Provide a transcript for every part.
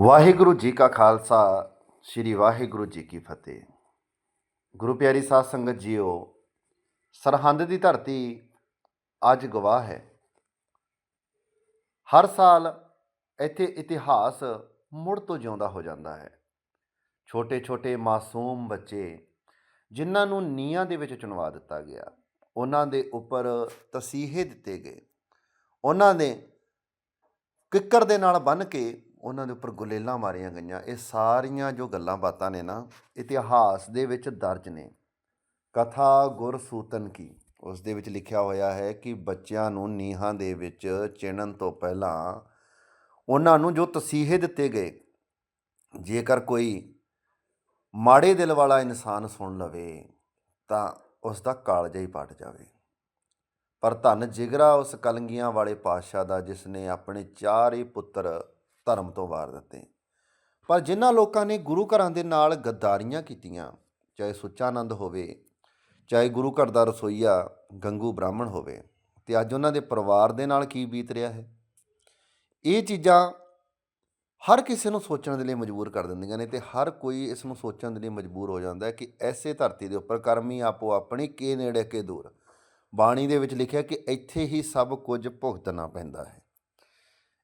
ਵਾਹਿਗੁਰੂ ਜੀ ਕਾ ਖਾਲਸਾ, ਸ੍ਰੀ ਵਾਹਿਗੁਰੂ ਜੀ ਕੀ ਫਤਿਹ। ਗੁਰੂ ਪਿਆਰੀ ਸਾਧ ਸੰਗਤ ਜੀਓ, ਸਰਹੰਦ ਦੀ ਧਰਤੀ ਅੱਜ ਗਵਾਹ ਹੈ। ਹਰ ਸਾਲ ਇੱਥੇ ਇਤਿਹਾਸ ਮੁੜ ਤੋਂ ਜਿਉਂਦਾ ਹੋ ਜਾਂਦਾ ਹੈ। ਛੋਟੇ ਛੋਟੇ ਮਾਸੂਮ ਬੱਚੇ ਜਿਨ੍ਹਾਂ ਨੂੰ ਨੀਹਾਂ ਦੇ ਵਿੱਚ ਚੁਣਵਾ ਦਿੱਤਾ ਗਿਆ, ਉਹਨਾਂ ਦੇ ਉੱਪਰ ਤਸੀਹੇ ਦਿੱਤੇ ਗਏ, ਉਹਨਾਂ ਨੇ ਕਿੱਕਰ ਦੇ ਨਾਲ ਬੰਨ੍ਹ ਕੇ ਉਹਨਾਂ ਦੇ ਉੱਪਰ ਗੁਲੇਲਾਂ ਮਾਰੀਆਂ ਗਈਆਂ। ਇਹ ਸਾਰੀਆਂ ਜੋ ਗੱਲਾਂ ਬਾਤਾਂ ਨੇ ਨਾ, ਇਤਿਹਾਸ ਦੇ ਵਿੱਚ ਦਰਜ ਨੇ। ਕਥਾ ਗੁਰਸੂਤਨ ਕੀ? ਉਸ ਦੇ ਵਿੱਚ ਲਿਖਿਆ ਹੋਇਆ ਹੈ ਕਿ ਬੱਚਿਆਂ ਨੂੰ ਨੀਹਾਂ ਦੇ ਵਿੱਚ ਚਿਣਨ ਤੋਂ ਪਹਿਲਾਂ ਉਹਨਾਂ ਨੂੰ ਜੋ ਤਸੀਹੇ ਦਿੱਤੇ ਗਏ, ਜੇਕਰ ਕੋਈ ਮਾੜੇ ਦਿਲ ਵਾਲਾ ਇਨਸਾਨ ਸੁਣ ਲਵੇ, ਤਾਂ ਉਸ ਦਾ ਕਾਲਜਾ ਹੀ ਪਟ ਜਾਵੇ। ਪਰ ਧੰਨ ਜਿਗਰਾ ਉਸ ਕਲੰਗੀਆਂ ਵਾਲੇ ਪਾਤਸ਼ਾਹ ਦਾ, ਜਿਸ ਨੇ ਆਪਣੇ ਚਾਰੇ ਹੀ ਪੁੱਤਰ ਧਰਮ ਤੋਂ ਵਾਰ ਦਿੱਤੇ। ਪਰ ਜਿਨ੍ਹਾਂ ਲੋਕਾਂ ਨੇ ਗੁਰੂ ਘਰਾਂ ਦੇ ਨਾਲ ਗੱਦਾਰੀਆਂ ਕੀਤੀਆਂ, ਚਾਹੇ ਸੁੱਚਾਨੰਦ ਹੋਵੇ, ਚਾਹੇ ਗੁਰੂ ਘਰ ਦਾ ਰਸੋਈਆ ਗੰਗੂ ਬ੍ਰਾਹਮਣ ਹੋਵੇ, ਤੇ ਅੱਜ ਉਹਨਾਂ ਦੇ ਪਰਿਵਾਰ ਦੇ ਨਾਲ ਕੀ ਬੀਤ ਰਿਹਾ ਹੈ? ਇਹ ਚੀਜ਼ਾਂ ਹਰ ਕਿਸੇ ਨੂੰ ਸੋਚਣ ਦੇ ਲਈ ਮਜਬੂਰ ਕਰ ਦਿੰਦੀਆਂ ਨੇ ਤੇ ਹਰ ਕੋਈ ਇਸ ਨੂੰ ਸੋਚਣ ਦੇ ਲਈ ਮਜਬੂਰ ਹੋ ਜਾਂਦਾ ਹੈ ਕਿ ਐਸੇ ਧਰਤੀ ਦੇ ਉੱਪਰ ਕਰਮੀ ਆਪੋ ਆਪਣੀ ਕੇ ਨੇੜੇ ਕੇ ਦੂਰ। ਬਾਣੀ ਦੇ ਵਿੱਚ ਲਿਖਿਆ ਕਿ ਇੱਥੇ ਹੀ ਸਭ ਕੁਝ ਭੁਗਤਣਾ ਪੈਂਦਾ ਹੈ।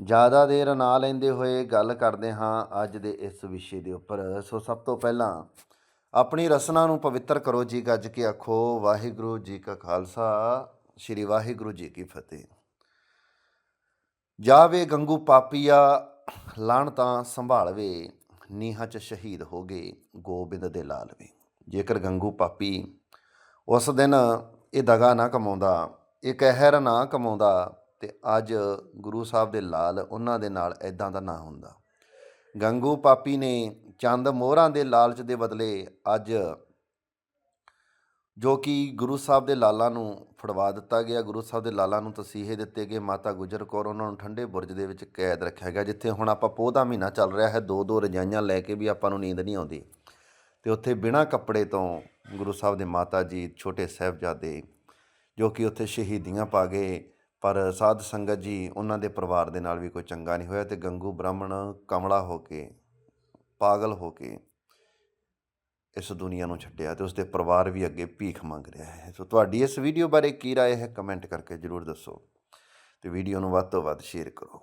ਜ਼ਿਆਦਾ ਦੇਰ ਨਾ ਲੈਂਦੇ ਹੋਏ ਗੱਲ ਕਰਦੇ ਹਾਂ ਅੱਜ ਦੇ ਇਸ ਵਿਸ਼ੇ ਦੇ ਉੱਪਰ। ਸੋ ਸਭ ਤੋਂ ਪਹਿਲਾਂ ਆਪਣੀ ਰਸਨਾ ਨੂੰ ਪਵਿੱਤਰ ਕਰੋ ਜੀ ਗੱਜ ਕੇ ਆਖੋ, ਵਾਹਿਗੁਰੂ ਜੀ ਕਾ ਖਾਲਸਾ, ਸ੍ਰੀ ਵਾਹਿਗੁਰੂ ਜੀ ਕੀ ਫਤਿਹ। ਜਾਵੇ ਗੰਗੂ ਪਾਪੀਆ, ਲਾਣ ਤਾਂ ਸੰਭਾਲਵੇ, ਨੀਹਾਂ 'ਚ ਸ਼ਹੀਦ ਹੋ ਗਏ ਗੋਬਿੰਦ ਦੇ ਲਾਲ ਵੇ ਜੇਕਰ ਗੰਗੂ ਪਾਪੀ ਉਸ ਦਿਨ ਇਹ ਦਗਾ ਨਾ ਕਮਾਉਂਦਾ, ਇਹ ਕਹਿਰ ਨਾ ਕਮਾਉਂਦਾ ਤੇ ਅੱਜ ਗੁਰੂ ਸਾਹਿਬ ਦੇ ਲਾਲ ਉਹਨਾਂ ਦੇ ਨਾਲ ਐਦਾਂ ਦਾ ਨਾਂ ਹੁੰਦਾ। ਗੰਗੂ ਪਾਪੀ ਨੇ ਚੰਦ ਮੋਹਰਾਂ ਦੇ ਲਾਲਚ ਦੇ ਬਦਲੇ ਅੱਜ ਜੋ ਕਿ ਗੁਰੂ ਸਾਹਿਬ ਦੇ ਲਾਲਾਂ ਨੂੰ ਫੜਵਾ ਦਿੱਤਾ ਗਿਆ। ਗੁਰੂ ਸਾਹਿਬ ਦੇ ਲਾਲਾਂ ਨੂੰ ਤਸੀਹੇ ਦਿੱਤੇ ਗਏ। ਮਾਤਾ ਗੁਜਰ ਕੌਰ ਉਹਨਾਂ ਨੂੰ ਠੰਡੇ ਬੁਰਜ ਦੇ ਵਿੱਚ ਕੈਦ ਰੱਖਿਆ ਗਿਆ, ਜਿੱਥੇ ਹੁਣ ਆਪਾਂ ਪੋਹ ਦਾ ਮਹੀਨਾ ਚੱਲ ਰਿਹਾ ਹੈ। ਦੋ ਦੋ ਰਜਾਈਆਂ ਲੈ ਕੇ ਵੀ ਆਪਾਂ ਨੂੰ ਨੀਂਦ ਨਹੀਂ ਆਉਂਦੀ। ਤੇ ਉੱਥੇ ਬਿਨਾਂ ਕੱਪੜੇ ਤੋਂ ਗੁਰੂ ਸਾਹਿਬ ਦੇ ਮਾਤਾ ਜੀ ਛੋਟੇ ਸਾਹਿਬਜ਼ਾਦੇ ਜੋ ਕਿ ਉੱਥੇ ਸ਼ਹੀਦੀਆਂ ਪਾ ਗਏ ਪਰ ਸਾਧ ਸੰਗਤ ਜੀ ਉਹਨਾਂ ਦੇ ਪਰਿਵਾਰ ਦੇ ਨਾਲ ਵੀ ਕੋਈ ਚੰਗਾ ਨਹੀਂ ਹੋਇਆ ਤੇ ਗੰਗੂ ਬ੍ਰਾਹਮਣ ਕਮਲਾ ਹੋ ਕੇ ਪਾਗਲ ਹੋ ਕੇ ਇਸ ਦੁਨੀਆ ਨੂੰ ਛੱਡਿਆ ਤੇ ਉਸਦੇ ਪਰਿਵਾਰ ਵੀ ਅੱਗੇ ਭੀਖ ਮੰਗ ਰਿਹਾ ਹੈ ਸੋ ਤੁਹਾਡੀ ਇਸ ਵੀਡੀਓ ਬਾਰੇ ਕੀ رائے ਹੈ ਕਮੈਂਟ ਕਰਕੇ ਜਰੂਰ ਦੱਸੋ ਤੇ ਵੀਡੀਓ ਨੂੰ ਵੱਧ ਤੋਂ ਵੱਧ ਸ਼ੇਅਰ ਕਰੋ